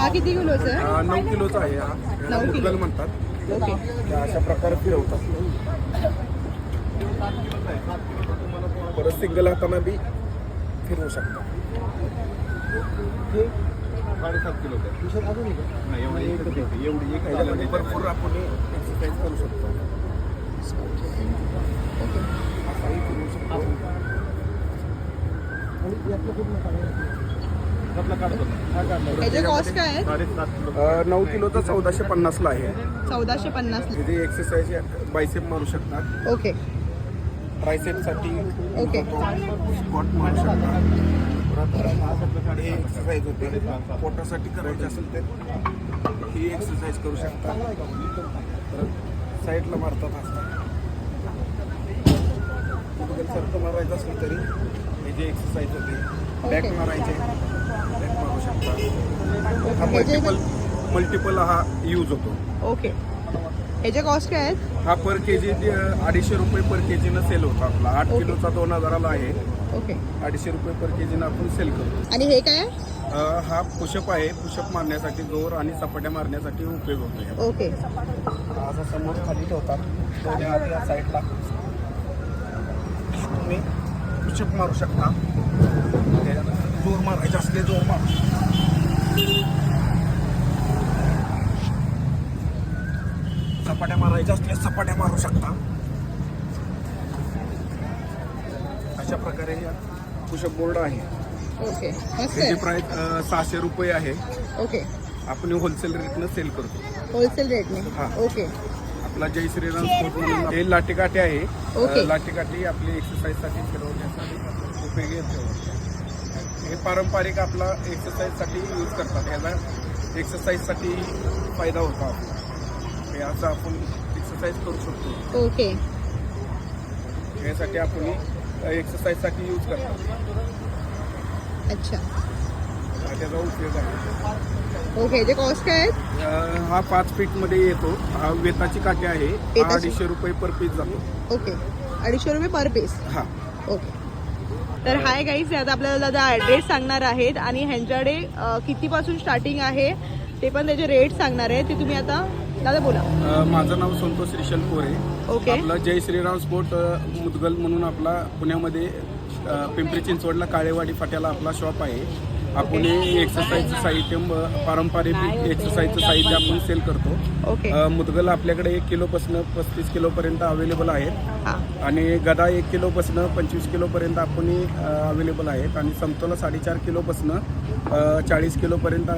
हा. किती किलोचा? आहे हा नऊ किलोचा आहे हा. याला नऊ किलो. मुद्गल म्हणतात. ओके. अशा प्रकारे फिरवतात. परत सिंगल हाताने बी फिरवू शकता. साडेसात किलो नाही एवढी एकच. एवढी एक भरपूर आपण एक्सरसाइज करू शकतो. असाही फिरवू ना. याचे कॉस्ट काय आहे? अ, नऊ किलोचा चौदाशे पन्नासला आहे. चौदाशे पन्नास तिथे एक्सरसाइज बायसेप मारू शकतात. ओके. ट्रायसेपसाठी ओके. स्क्वॉट मारू शकतात. परत हे एक्सरसाइज होते. पोटासाठी करायचे असेल तर ही एक्सरसाइज करू शकता. परत साईडला मारतात असतात. सारखं मारायचं असेल तरी हे जे एक्सरसाइज होते बॅक. मारायचे. बॅक मारू शकता. हा मल्टिपल मल्टिपल हा यूज होतो. ओके याचे कॉस्ट काय आहेत? हा पर के जी अडीचशे रुपये पर के जीनं सेल होतो आपला. आठ. किलोचा दोन हजाराला आहे. ओके अडीचशे रुपये पर के जीनं आपण सेल करतो. आणि हे काय? आहे अ, हा पुशअप आहे. पुशअप मारण्यासाठी जोर आणि सपाट्या मारण्यासाठी उपयोग होतो. ओके असा समोर खाली ठेवतात दोन्ही हात या साईडला तुम्ही पुशअप मारू शकता. जोर मारायचे असले जोर मार. सपाट्या मारायच्या असल्या सपाट्या मारू शकता. अशा प्रकारे पुशअप बोर्ड आहे. ओके मस्त त्याची आहे. प्राइस सहाशे रुपये आहे. ओके. आपण होलसेल रेटनं सेल करतो. होलसेल रेटने हा. ओके. आपला जय श्रीराम स्पोर्ट म्हणून हे लाटीकाठी आहे. ओके. अ, लाटीकाठी आपली एक्सरसाइजसाठी फिरवण्यासाठी उपयोगी येते हे पारंपरिक आपला एक्सरसाइजसाठी यूज करतात. याचा एक्सरसाइजसाठी फायदा होतो आपला हे असं आपण एक्सरसाइज करू शकतो. ओके. यासाठी आपण एक्सरसाइजसाठी यूज करतात. अच्छा. त्याचा उपयोग आहे. ओके याचे कॉस्ट काय आहेत? हा पाच फीटमध्ये येतो. हा वेताची काठी आहे. हा वेताची. अडीचशे रुपये पर पीस जातो. ओके. अडीचशे रुपये पर पीस हा. ओके. तर हाय गाईज आता आपल्याला दादा ॲड्रेस सांगणार आहेत आणि ह्यांच्याकडे कितीपासून स्टार्टिंग आहे ते पण त्याचे रेट सांगणार आहे. ते तुम्ही आता दादा बोला. अ, माझं नाव संतोष रिशल कोरे. ओके आपलं जय श्रीराम स्पोर्ट अ, मुदगल म्हणून आपला पुण्यामध्ये अ, पिंपरी चिंचवडला काळेवाडी फाट्याला आपला शॉप आहे. आपण हे एक्सरसाइजचं साहित्य म- पारंपरिक एक्सरसाइजचं साहित्य आपण सेल करतो. ओके अ, मुदगल आपल्याकडे एक किलोपासून पस्तीस किलोपर्यंत अवेलेबल आहेत. हां. आणि गदा एक किलोपासून पंचवीस किलोपर्यंत आपण अवेलेबल आहेत. आणि समतोला साडेचार किलोपासून चाळीस किलोपर्यंत